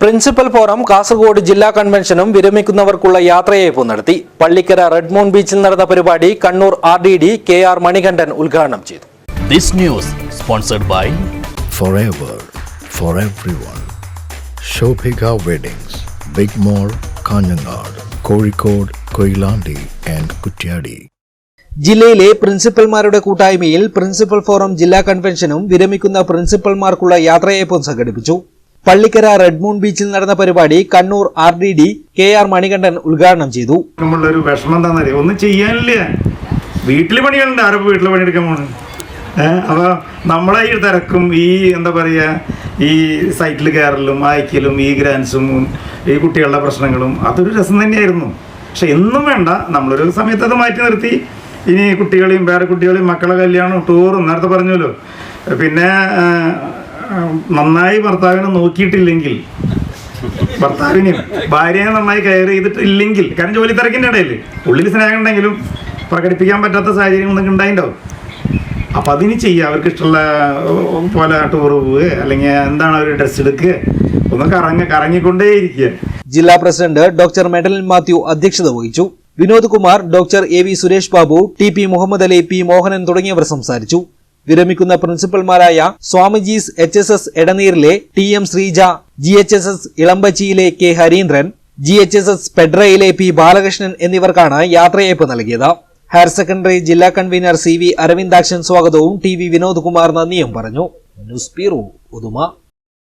Principal forum Kasaragod ജില്ലാ കൺവെൻഷനും വിരമിക്കുന്നവർക്കുള്ള യാത്രയയപ്പ് നടത്തി. പള്ളിക്കര റെഡ്മോൺ ബീച്ചിൽ നടന്ന പരിപാടി Kannur R D D K R Manikandan ഉദ്ഘാടനം ചെയ്തു. This news This buy for ever for every one Shobhika weddings big mall Kanhangad Kozhikode Koyilandy and Kuttiady ജില്ലയിലെ പ്രിൻസിപ്പൽമാരുടെ കൂട്ടായ്മയിൽ പ്രിൻസിപ്പൽ ഫോറം ജില്ലാ കൺവെൻഷനും വിരമിക്കുന്ന പ്രിൻസിപ്പൽമാർക്കുള്ള യാത്രയയപ്പും സംഘടിപ്പിച്ചു. പള്ളിക്കര റെഡ്മൂൺ ബീച്ചിൽ നടന്ന പരിപാടി Kannur R D D K R Manikandan ഉദ്ഘാടനം ചെയ്തു. ഒരു വിഷമം ഒന്നും ചെയ്യാനില്ല. വീട്ടിൽ പണികളുണ്ട്. ആരപ്പോൾ വീട്ടിൽ പണിയെടുക്കാൻ പോണ്? അപ്പോൾ നമ്മളെ ഈ തിരക്കും ഈ എന്താ പറയുക ഈ സൈറ്റിൽ കയറലും അയക്കലും ഈ ഗ്രാൻസും ഈ കുട്ടികളുടെ പ്രശ്നങ്ങളും അതൊരു രസം തന്നെയായിരുന്നു. പക്ഷെ എന്നും വേണ്ട. നമ്മളൊരു സമയത്ത് അത് മാറ്റി നിർത്തി. ഇനി കുട്ടികളെയും വേറെ കുട്ടികളെയും മക്കളെ കല്യാണം ടൂറും നേരത്തെ പറഞ്ഞല്ലോ. പിന്നെ നന്നായി ഭർത്താവിനെ നോക്കിയിട്ടില്ലെങ്കിൽ ഭർത്താവിനെയും ഭാര്യയെ നന്നായി കെയർ ചെയ്തിട്ടില്ലെങ്കിൽ കാരണം ജോലി തിരക്കിന്റെ ഇടയിൽ ഉള്ളിൽ സ്നേഹം ഉണ്ടെങ്കിലും പ്രകടിപ്പിക്കാൻ പറ്റാത്ത സാഹചര്യം ഒന്നും ഉണ്ടായിണ്ടാവും. അപ്പം അതിന് ചെയ്യുക അവർക്ക് ഇഷ്ടമുള്ള പോലെ ടൂർ പോവുക അല്ലെങ്കിൽ എന്താണ് അവർ ഡ്രസ്സ് എടുക്കുക ഒന്ന് കറങ്ങി കറങ്ങിക്കൊണ്ടേ ഇരിക്കുക ജില്ലാ പ്രസിഡന്റ് ഡോക്ടർ മെഡലിൻ മാത്യു അധ്യക്ഷത വഹിച്ചു. Vinod Kumar doctor A V Suresh Babu T P Muhammad Ali P Mohanan തുടങ്ങിയവർ സംസാരിച്ചു. വിരമിക്കുന്ന പ്രിൻസിപ്പൽമാരായ Swamijis H S S എടനീറിലെ T M Sreeja G H S S ഇളമ്പച്ചിയിലെ K Hareendran G H S S പെഡ്രയിലെ P Balakrishnan എന്നിവർക്കാണ് യാത്രയയപ്പ് നൽകിയത്. Higher secondary ജില്ലാ convener C V Aravindakshan സ്വാഗതവും T V Vinod Kumar നന്ദിയും പറഞ്ഞു. News bureau Uduma.